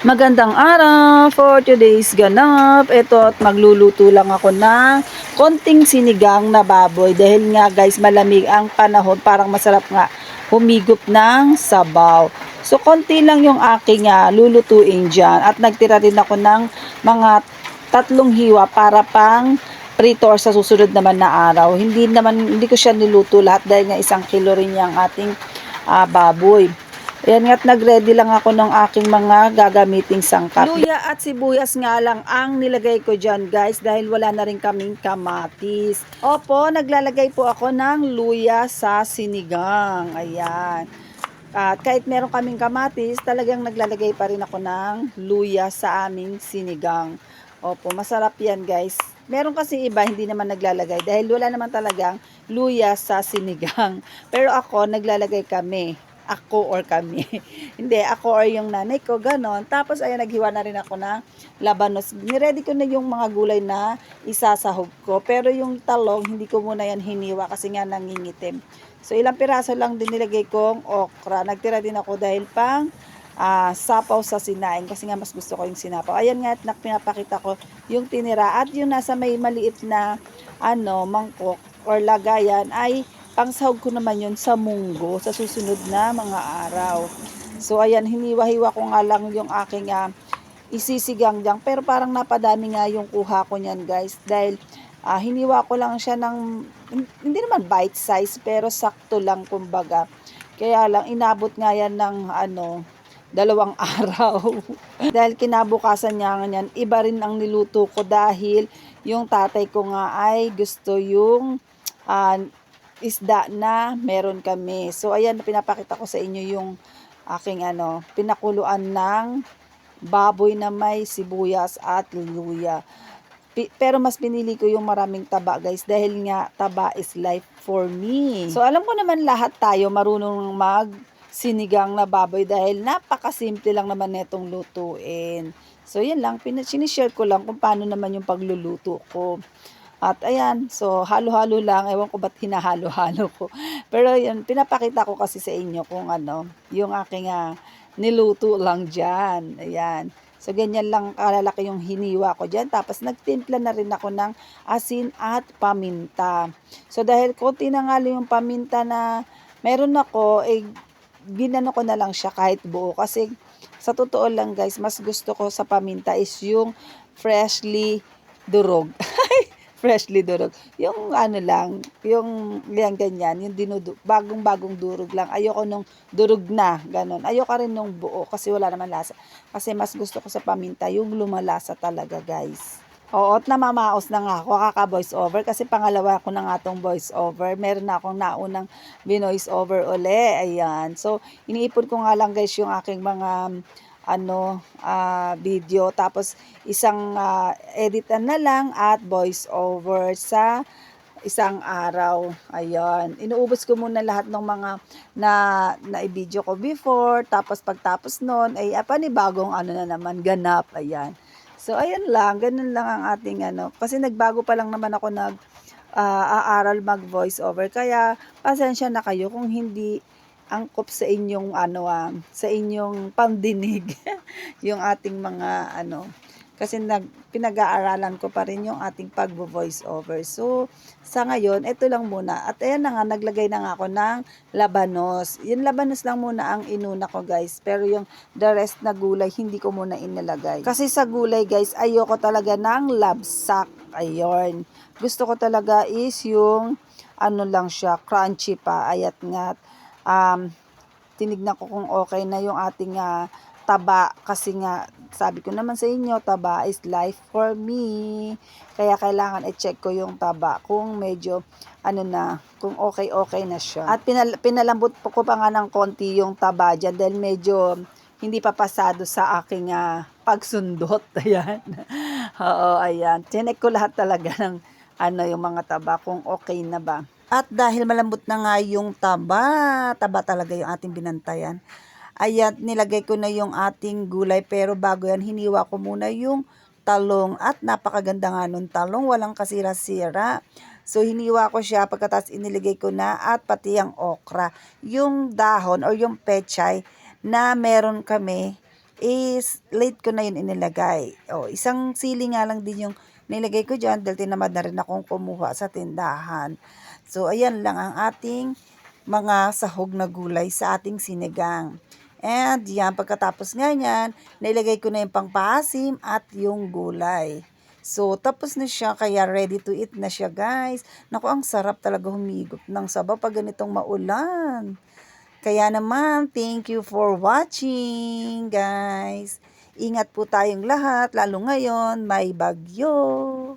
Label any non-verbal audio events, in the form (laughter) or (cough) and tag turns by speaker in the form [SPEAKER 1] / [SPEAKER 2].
[SPEAKER 1] Magandang araw for today's ganap. Ito at magluluto lang ako ng konting sinigang na baboy dahil nga guys malamig ang panahon parang masarap nga humigop ng sabaw. So konti lang yung aking ah, lulutuin dyan at nagtira din ako ng mga tatlong hiwa para pang prito sa susunod naman na araw. Hindi naman hindi ko siya niluto lahat dahil nga isang kilo rin yung ating ah, baboy. Ayan nga't nag-ready lang ako ng aking mga gagamiting sangkap. Luya at sibuyas nga lang ang nilagay ko dyan guys dahil wala na rin kaming kamatis. Opo, naglalagay po ako ng luya sa sinigang. Ayan. At kahit meron kaming kamatis, talagang naglalagay pa rin ako ng luya sa aming sinigang. Opo, masarap yan guys. Meron kasi iba hindi naman naglalagay dahil wala naman talagang luya sa sinigang. (laughs) Pero ako, naglalagay kami ako or kami. (laughs) Hindi, ako or yung nanay ko, ganon. Tapos, ayan, naghiwa na rin ako ng labanos. Niready ko na yung mga gulay na isasahog ko. Pero yung talong, hindi ko muna yan hiniwa kasi nga nangingitim. So, ilang piraso lang din nilagay kong okra. Nagtira din ako dahil pang ah, sapaw sa sinaing kasi nga mas gusto ko yung sinapaw. Ayan nga, at pinapakita ko yung tinira. At yung nasa may maliit na ano, mangkok or lagayan ay pangsahog ko naman yun sa munggo sa susunod na mga araw. So ayan, hiniwa-hiwa ko nga lang yung aking ah, isisigang dyan. Pero parang napadami nga yung kuha ko niyan guys. Dahil ah, hiniwa ko lang siya ng, hindi naman bite size, pero sakto lang kumbaga. Kaya lang, inabot nga yan ng ano, dalawang (laughs) araw. dahil kinabukasan niya nga yan, iba rin ang niluto ko dahil yung tatay ko nga ay gusto yung ah, isda na meron kami. So ayan, pinapakita ko sa inyo yung aking ano, pinakuluan ng baboy na may sibuyas at luya. Pero mas pinili ko yung maraming taba guys dahil nga taba is life for me. So alam ko naman lahat tayo marunong mag sinigang na baboy dahil napakasimple lang naman netong lutuin. So yan lang, pin- sinishare ko lang kung paano naman yung pagluluto ko. At ayan, so halo-halo lang. Ewan ko ba't hinahalo-halo ko. (laughs) Pero yan, pinapakita ko kasi sa inyo kung ano, yung aking ah, niluto lang dyan. Ayan. So, ganyan lang kalalaki yung hiniwa ko dyan. Tapos, nagtimpla na rin ako ng asin at paminta. So, dahil konti na nga yung paminta na meron ako, eh, ginano ko na lang siya kahit buo. Kasi, sa totoo lang guys, mas gusto ko sa paminta is yung freshly durog. (laughs) freshly durog. Yung ano lang, yung yan ganyan, yung dinudu bagong-bagong durog lang. Ayoko nung durog na, ganun. Ayoko rin nung buo kasi wala naman lasa. Kasi mas gusto ko sa paminta yung lumalasa talaga, guys. Oo, at namamaos na nga ako, kaka-voice over kasi pangalawa ko na nga tong voice over. Meron na akong naunang binoice over uli. Ayan. So, iniipon ko nga lang guys yung aking mga ano ah, video tapos isang ah, editan na lang at voice over sa isang araw. Ayun. Inuubos ko muna lahat ng mga na na video ko before tapos pagtapos noon ay ah, panibagong ano na naman ganap. Ayan. So ayan lang, ganun lang ang ating ano kasi nagbago pa lang naman ako nag ah, aaral mag voice over kaya pasensya na kayo kung hindi angkop sa inyong ano ah, sa inyong pandinig (laughs) yung ating mga ano kasi nag pinag-aaralan ko pa rin yung ating pagvo-voice over. So sa ngayon, ito lang muna. At ayan na nga, naglagay na nga ako ng labanos. Yung labanos lang muna ang inuna ko guys. Pero yung the rest na gulay, hindi ko muna inalagay. Kasi sa gulay guys, ayoko talaga ng labsak. Ayun. Gusto ko talaga is yung ano lang siya, crunchy pa. Ayat nga um, tinignan ko kung okay na yung ating ah, taba. Kasi nga sabi ko naman sa inyo taba is life for me. Kaya kailangan i-check ko yung taba kung medyo ano na kung okay okay na siya. At pinal- pinalambot ko pa nga ng konti yung taba dyan dahil medyo hindi pa pasado sa aking ah, pagsundot. (laughs) Ayan. Oo ayan. Chinek ko lahat talaga ng ano yung mga taba kung okay na ba at dahil malambot na nga yung taba, taba talaga yung ating binantayan. Ayan, nilagay ko na yung ating gulay pero bago yan, hiniwa ko muna yung talong at napakaganda nga nung talong, walang kasira-sira. So, hiniwa ko siya pagkatas iniligay ko na at pati ang okra. Yung dahon or yung pechay na meron kami is late ko na yun inilagay. O, isang sili nga lang din yung nilagay ko dyan dahil tinamad na rin akong kumuha sa tindahan. So, ayan lang ang ating mga sahog na gulay sa ating sinigang. And yan, pagkatapos nga yan, nilagay ko na yung pangpaasim at yung gulay. So, tapos na siya, kaya ready to eat na siya, guys. Naku, ang sarap talaga humigop ng sabaw pag ganitong maulan. Kaya naman, thank you for watching, guys. Ingat po tayong lahat, lalo ngayon, may bagyo.